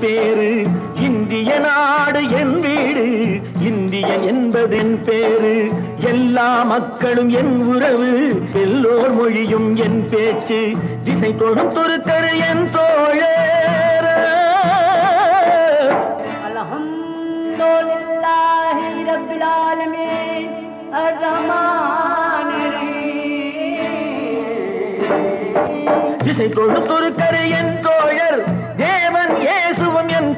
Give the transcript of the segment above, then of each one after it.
பேரு இந்திய நாடு என் வீடு. இந்தியன் என்பதென் பேரு. எல்லா மக்களும் என் உறவு. எல்லோர் மொழியும் என் பேச்சு. திசை தொடும் துருக்கரு என் அர்ரஹ்மானிர். திசை துருக்கரு என் தோழர்.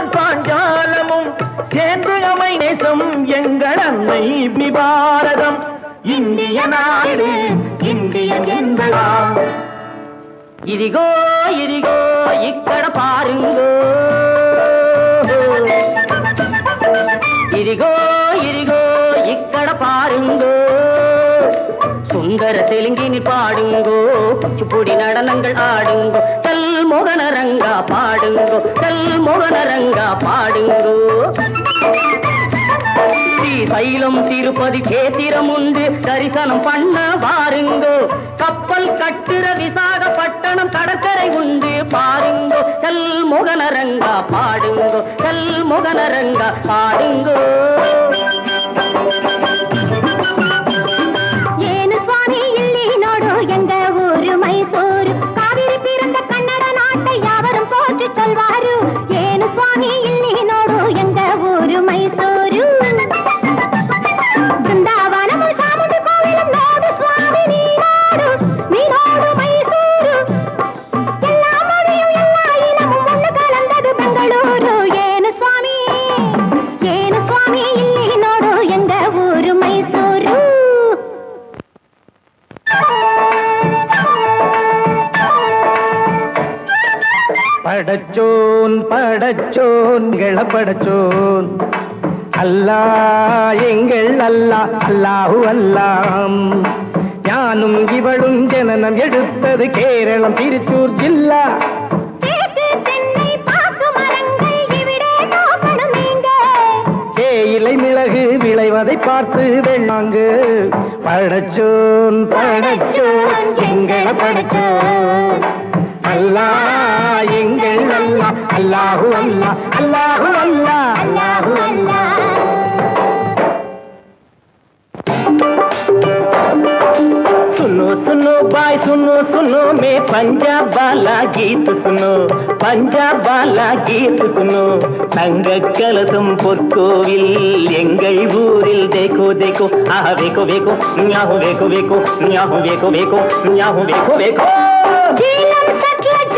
பார் பாஞ்சாலமும் சேர்ந்து அமை நேசம் எங்கள் அன்னை பாரதம் இந்திய நாடு இந்தியன் என்பதாம். இதிகோ இதிகோ இக்கட பாருங்கோ. இதிகோ இதிகோ இக்கட பாருங்கோ. சுந்தர தெலுங்கினி பாடுங்கோ குச்சிப்பொடி நடனங்கள் ஆடுங்கோ. மொகனரங்கா பாடுங்கோ தல் மோகனரங்கா பாடுங்கோ. ஸ்ரீசைலம் திருப்பதி கேத்திரம் உண்டு தரிசனம் பண்ண வாருங்கோ. கப்பல் கட்டுற விசாகப்பட்டணம் கடற்கரை உண்டு பாருங்கோ. செல் முகனரங்கா பாடுங்கோ செல் முகனரங்கா பாடுங்கோ. படச்சோன் படச்சோன் படச்சோன் அல்லா எங்கள் அல்லா அல்லாஹு அல்லாம். ஞானும் இவளும் ஜனனம் எடுத்தது கேரளம் திருச்சூர் ஜில்லா. தேயிலை மிளகு விளைவதை பார்த்து வெள்ளாங்கு. படச்சோன் படச்சோன் எங்கள படச்சோன் அல்லா எங்கள் அல்லா அல்லாஹு அல்லா அல்லாஹு அல்லா அல்லாஹு அல்லா सुनो सुनो बाय सुनो सुनो मैं पंजाब वाला गीत सुनो பஞ்சாப் வாலா கீத் சுனோ தங்க கலசம் பொற்கோவில் எங்கள் ஊரில் தேக்கோ தேக்கோ ஆஹா வேக்கோ வேக்கோ ஞாஹோ வேக்கோ வேக்கோ ஞாஹோ வேக்கோ வேக்கோ ஞாஹோ வேக்கோ வேக்கோ ஜீலம் சட்லஜ்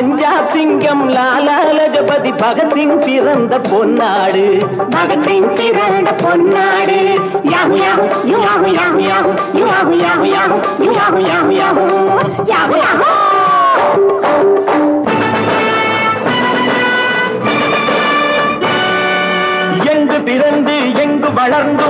பஞ்சாப் சிங்கம் லாலா லஜபதி பகத்சிங் பிறந்த பொன்னாடு. பகத்சிங் பிறந்த பொன்னாடு. யாஹு யாஹு யாஹு யாஹு யாஹு யாஹு யாஹு யாஹு யாஹு யாஹு யாஹு யாஹு யாஹு. எங்கு பிறந்து எங்கு வளர்ந்தும் எல்லா